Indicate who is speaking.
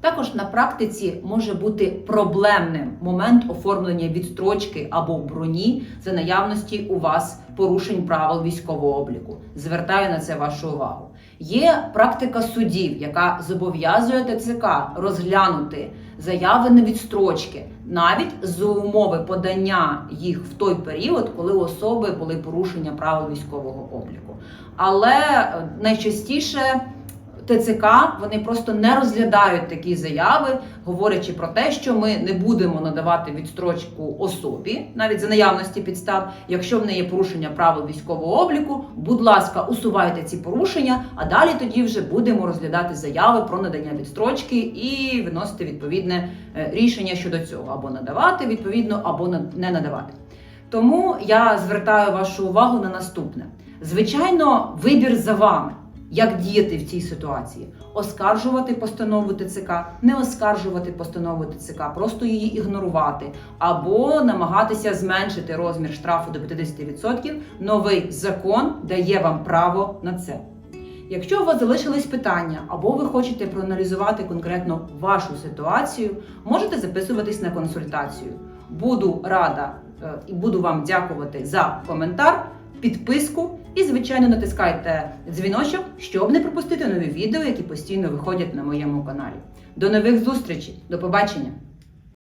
Speaker 1: Також на практиці може бути проблемним момент оформлення відстрочки або броні за наявності у вас порушень правил військового обліку. Звертаю на це вашу увагу. Є практика судів, яка зобов'язує ТЦК розглянути заяви на відстрочки навіть з умови подання їх в той період, коли у особи були порушення правил військового обліку. Але е, найчастіше ТЦК вони просто не розглядають такі заяви, говорячи про те, що ми не будемо надавати відстрочку особі, навіть за наявності підстав. Якщо в неї є порушення правил військового обліку, будь ласка, усувайте ці порушення, а далі тоді вже будемо розглядати заяви про надання відстрочки і виносити відповідне е, рішення щодо цього, або надавати відповідно, або не надавати. Тому я звертаю вашу увагу на наступне: звичайно, вибір за вами. Як діяти в цій ситуації? Оскаржувати постанову ТЦК, не оскаржувати постанову ТЦК, просто її ігнорувати, або намагатися зменшити розмір штрафу до 50%. Новий закон дає вам право на це. Якщо у вас залишились питання, або ви хочете проаналізувати конкретно вашу ситуацію, можете записуватись на консультацію. Буду рада е, і буду вам дякувати за коментар, підписку і, звичайно, натискайте дзвіночок, щоб не пропустити нові відео, які постійно виходять на моєму каналі. До нових зустрічей, до побачення!